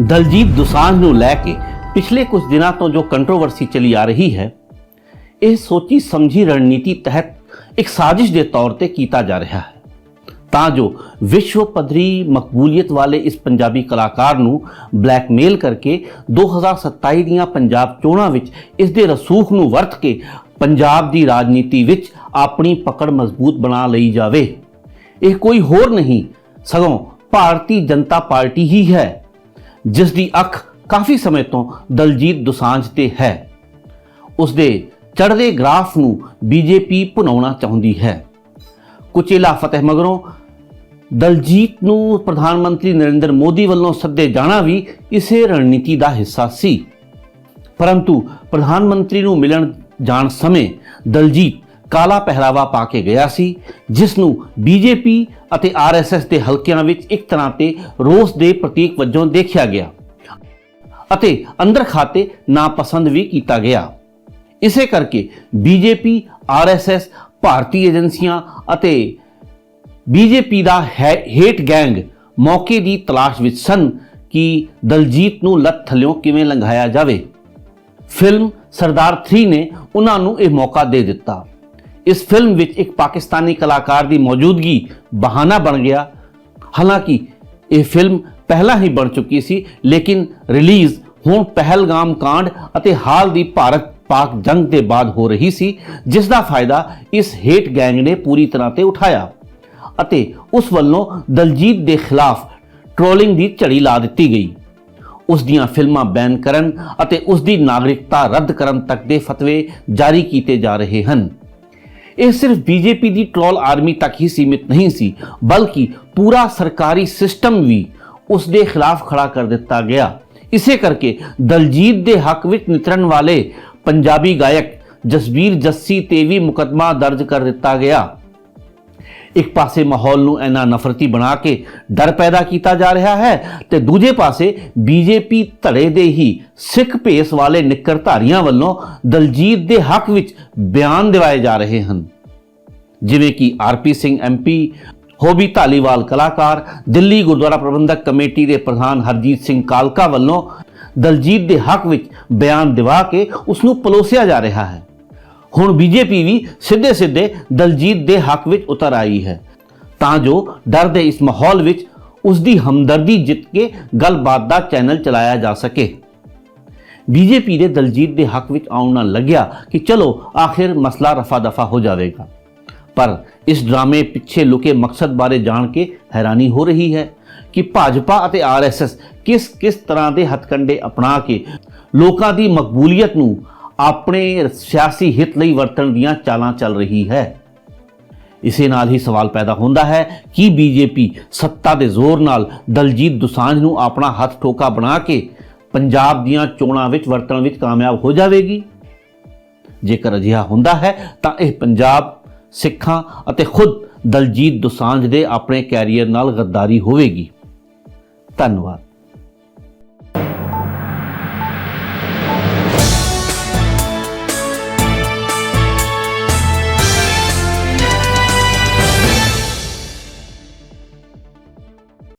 ਦਲਜੀਤ ਦੁਸਾਂਝ ਨੂੰ ਲੈ ਕੇ ਪਿਛਲੇ ਕੁਝ ਦਿਨਾਂ ਤੋਂ ਜੋ ਕੰਟਰੋਵਰਸੀ ਚਲੀ ਆ ਰਹੀ ਹੈ, ਇਹ ਸੋਚੀ ਸਮਝੀ ਰਣਨੀਤੀ ਤਹਿਤ ਇੱਕ ਸਾਜ਼ਿਸ਼ ਦੇ ਤੌਰ ਤੇ ਕੀਤਾ ਜਾ ਰਿਹਾ ਹੈ। ਤਾਂ ਜੋ ਵਿਸ਼ਵ ਪੱਧਰੀ ਮਕਬੂਲੀਅਤ ਵਾਲੇ ਇਸ ਪੰਜਾਬੀ ਕਲਾਕਾਰ ਨੂੰ ਬਲੈਕਮੇਲ ਕਰਕੇ 2027 ਦੀਆਂ ਪੰਜਾਬ ਚੋਣਾਂ ਵਿੱਚ ਇਸ ਦੇ ਰਸੂਖ ਨੂੰ ਵਰਤ ਕੇ ਪੰਜਾਬ ਦੀ ਰਾਜਨੀਤੀ ਵਿੱਚ ਆਪਣੀ ਪਕੜ ਮਜ਼ਬੂਤ ਬਣਾ ਲਈ ਜਾਵੇ। ਇਹ ਕੋਈ ਹੋਰ ਨਹੀਂ, ਸਗੋਂ ਭਾਰਤੀ ਜਨਤਾ ਪਾਰਟੀ ਹੀ ਹੈ। ਜਿਸ ਦੀ ਅੱਖ ਕਾਫੀ ਸਮੇਂ ਤੋਂ ਦਲਜੀਤ ਦੁਸਾਂਝ ਤੇ ਹੈ। ਉਸ ਦੇ ਚੜ੍ਹਦੇ ਗ੍ਰਾਫ ਨੂੰ ਬੀਜੇਪੀ ਭੁਨਾਉਣਾ ਚਾਹੁੰਦੀ ਹੈ। ਕੁਚੇਲਾ ਫਤਿਹ ਮਗਰੋਂ ਦਲਜੀਤ ਨੂੰ ਪ੍ਰਧਾਨ ਮੰਤਰੀ ਨਰਿੰਦਰ ਮੋਦੀ ਵੱਲੋਂ ਸੱਦੇ ਜਾਣਾ ਵੀ ਇਸੇ ਰਣਨੀਤੀ ਦਾ ਹਿੱਸਾ ਸੀ। ਪਰੰਤੂ ਪ੍ਰਧਾਨ ਮੰਤਰੀ ਨੂੰ ਮਿਲਣ ਜਾਣ ਸਮੇਂ ਦਲਜੀਤ ਕਾਲਾ ਪਹਿਰਾਵਾ ਪਾ ਕੇ ਗਿਆ ਸੀ ਜਿਸ ਨੂੰ ਬੀਜੇਪੀ ਅਤੇ ਆਰਐਸਐਸ ਦੇ ਹਲਕਿਆਂ ਵਿੱਚ ਇੱਕ ਤਰ੍ਹਾਂ ਤੇ ਰੋਸ ਦੇ ਪ੍ਰਤੀਕ ਵਜੋਂ ਦੇਖਿਆ ਗਿਆ ਅਤੇ ਅੰਦਰ ਖਾਤੇ ਨਾਪਸੰਦ ਵੀ ਕੀਤਾ ਗਿਆ। ਇਸੇ ਕਰਕੇ ਬੀਜੇਪੀ ਆਰਐਸਐਸ ਭਾਰਤੀ ਏਜੰਸੀਆਂ ਅਤੇ ਬੀਜੇਪੀ ਦਾ ਹੈ- ਹੇਟ ਗੈਂਗ ਮੌਕੇ ਦੀ ਤਲਾਸ਼ ਵਿੱਚ ਸਨ ਕਿ ਦਲਜੀਤ ਨੂੰ ਲੱਤ ਥਲਿਓਂ ਕਿਵੇਂ ਲੰਘਾਇਆ ਜਾਵੇ। ਫਿਲਮ ਸਰਦਾਰ 3 ਨੇ ਉਹਨਾਂ ਨੂੰ ਇਹ ਮੌਕਾ ਦੇ ਦਿੱਤਾ। ਇਸ ਫਿਲਮ ਵਿੱਚ ਇੱਕ ਪਾਕਿਸਤਾਨੀ ਕਲਾਕਾਰ ਦੀ ਮੌਜੂਦਗੀ ਬਹਾਨਾ ਬਣ ਗਿਆ। ਹਾਲਾਂਕਿ, ਇਹ ਫਿਲਮ ਪਹਿਲਾਂ ਹੀ ਬਣ ਚੁੱਕੀ ਸੀ, ਲੇਕਿਨ ਰਿਲੀਜ਼ ਹੁਣ ਪਹਿਲਗਾਮ ਕਾਂਡ ਅਤੇ ਹਾਲ ਦੀ ਭਾਰਤ ਪਾਕ ਜੰਗ ਦੇ ਬਾਅਦ ਹੋ ਰਹੀ ਸੀ, ਜਿਸ ਦਾ ਫਾਇਦਾ ਇਸ ਹੇਟ ਗੈਂਗ ਨੇ ਪੂਰੀ ਤਰ੍ਹਾਂ ਤੇ ਉਠਾਇਆ ਅਤੇ ਉਸ ਵੱਲੋਂ ਦਲਜੀਤ ਦੇ ਖਿਲਾਫ ਟ੍ਰੋਲਿੰਗ ਦੀ ਝੜੀ ਲਾ ਦਿੱਤੀ ਗਈ। ਉਸ ਦੀਆਂ ਫਿਲਮਾਂ ਬੈਨ ਕਰਨ ਅਤੇ ਉਸ ਦੀ ਨਾਗਰਿਕਤਾ ਰੱਦ ਕਰਨ ਤੱਕ ਦੇ ਫਤਵੇ ਜਾਰੀ ਕੀਤੇ ਜਾ ਰਹੇ ਹਨ। ਇਹ ਸਿਰਫ ਬੀਜੇਪੀ ਦੀ ਟ੍ਰੋਲ ਆਰਮੀ ਤੱਕ ਹੀ ਸੀਮਿਤ ਨਹੀਂ ਸੀ, ਬਲਕਿ ਪੂਰਾ ਸਰਕਾਰੀ ਸਿਸਟਮ ਵੀ ਉਸ ਦੇ ਖਿਲਾਫ ਖੜਾ ਕਰ ਦਿੱਤਾ ਗਿਆ। ਇਸੇ ਕਰਕੇ ਦਲਜੀਤ ਦੇ ਹੱਕ ਵਿੱਚ ਨਿਤਰਨ ਵਾਲੇ ਪੰਜਾਬੀ ਗਾਇਕ ਜਸਬੀਰ ਜੱਸੀ ਤੇ ਵੀ ਮੁਕੱਦਮਾ ਦਰਜ ਕਰ ਦਿੱਤਾ ਗਿਆ। ਇੱਕ ਪਾਸੇ ਮਾਹੌਲ ਨੂੰ ਇੰਨਾ ਨਫ਼ਰਤੀ ਬਣਾ ਕੇ ਡਰ ਪੈਦਾ ਕੀਤਾ ਜਾ ਰਿਹਾ ਹੈ ਤੇ ਦੂਜੇ ਪਾਸੇ ਬੀਜੇਪੀ ਧੜੇ ਦੇ ਹੀ ਸਿੱਖ ਭੇਸ ਵਾਲੇ ਨਿੱਕਰਧਾਰੀਆਂ ਵੱਲੋਂ ਦਲਜੀਤ ਦੇ ਹੱਕ ਵਿੱਚ ਬਿਆਨ ਦਿਵਾਏ ਜਾ ਰਹੇ ਹਨ। ਜਿਵੇਂ ਕਿ RP Singh MP Hobby Dhaliwal ਕਲਾਕਾਰ, ਦਿੱਲੀ ਗੁਰਦੁਆਰਾ ਪ੍ਰਬੰਧਕ ਕਮੇਟੀ ਦੇ ਪ੍ਰਧਾਨ ਹਰਜੀਤ ਸਿੰਘ ਕਾਲਕਾ ਵੱਲੋਂ ਦਲਜੀਤ ਦੇ ਹੱਕ ਵਿੱਚ ਬਿਆਨ ਦਿਵਾ ਕੇ ਉਸ ਨੂੰ ਪਲੋਸਿਆ ਜਾ ਰਿਹਾ ਹੈ। ਹੁਣ ਬੀਜੇਪੀ ਵੀ ਸਿੱਧੇ ਸਿੱਧੇ ਦਲਜੀਤ ਦੇ ਹੱਕ ਵਿੱਚ ਉਤਰ ਆਈ ਹੈ। ਤਾਂ ਜੋ ਡਰ ਦੇ ਇਸ ਮਾਹੌਲ ਵਿੱਚ ਉਸ ਦੀ ਹਮਦਰਦੀ ਜਿੱਤ ਕੇ ਗੱਲਬਾਤ ਦਾ ਚੈਨਲ ਚਲਾਇਆ ਜਾ ਸਕੇ। ਬੀਜੇਪੀ ਦੇ ਦਲਜੀਤ ਦੇ ਹੱਕ ਵਿੱਚ ਆਉਣ ਨਾਲ ਲੱਗਿਆ ਕਿ ਚਲੋ ਆਖਿਰ ਮਸਲਾ ਰਫਾ ਦਫਾ ਹੋ ਜਾਵੇਗਾ। ਪਰ ਇਸ ਡਰਾਮੇ ਪਿੱਛੇ ਲੁਕੇ ਮਕਸਦ ਬਾਰੇ ਜਾਣ ਕੇ ਹੈਰਾਨੀ ਹੋ ਰਹੀ ਹੈ ਕਿ ਭਾਜਪਾ ਅਤੇ ਆਰਐਸਐਸ ਕਿਸ ਕਿਸ ਤਰ੍ਹਾਂ ਦੇ ਹੱਥਕੰਡੇ ਅਪਣਾ ਕੇ ਲੋਕਾਂ ਦੀ ਮਕਬੂਲੀਅਤ ਨੂੰ ਆਪਣੇ ਸਿਆਸੀ ਹਿੱਤ ਲਈ ਵਰਤਣ ਦੀਆਂ ਚਾਲਾਂ ਚੱਲ ਰਹੀ ਹੈ। ਇਸੇ ਨਾਲ ਹੀ ਸਵਾਲ ਪੈਦਾ ਹੁੰਦਾ ਹੈ ਕਿ ਬੀਜੇਪੀ ਸੱਤਾ ਦੇ ਜ਼ੋਰ ਨਾਲ ਦਲਜੀਤ ਦੋਸਾਂਝ ਨੂੰ ਆਪਣਾ ਹੱਥ ਠੋਕਾ ਬਣਾ ਕੇ ਪੰਜਾਬ ਦੀਆਂ ਚੋਣਾਂ ਵਿੱਚ ਵਰਤਣ ਵਿੱਚ ਕਾਮਯਾਬ ਹੋ ਜਾਵੇਗੀ। ਜੇਕਰ ਅਜਿਹਾ ਹੁੰਦਾ ਹੈ, ਤਾਂ ਇਹ ਪੰਜਾਬ, ਸਿੱਖਾਂ ਅਤੇ ਖੁਦ ਦਲਜੀਤ ਦੋਸਾਂਝ ਦੇ ਆਪਣੇ ਕੈਰੀਅਰ ਨਾਲ ਗੱਦਾਰੀ ਹੋਵੇਗੀ। ਧੰਨਵਾਦ।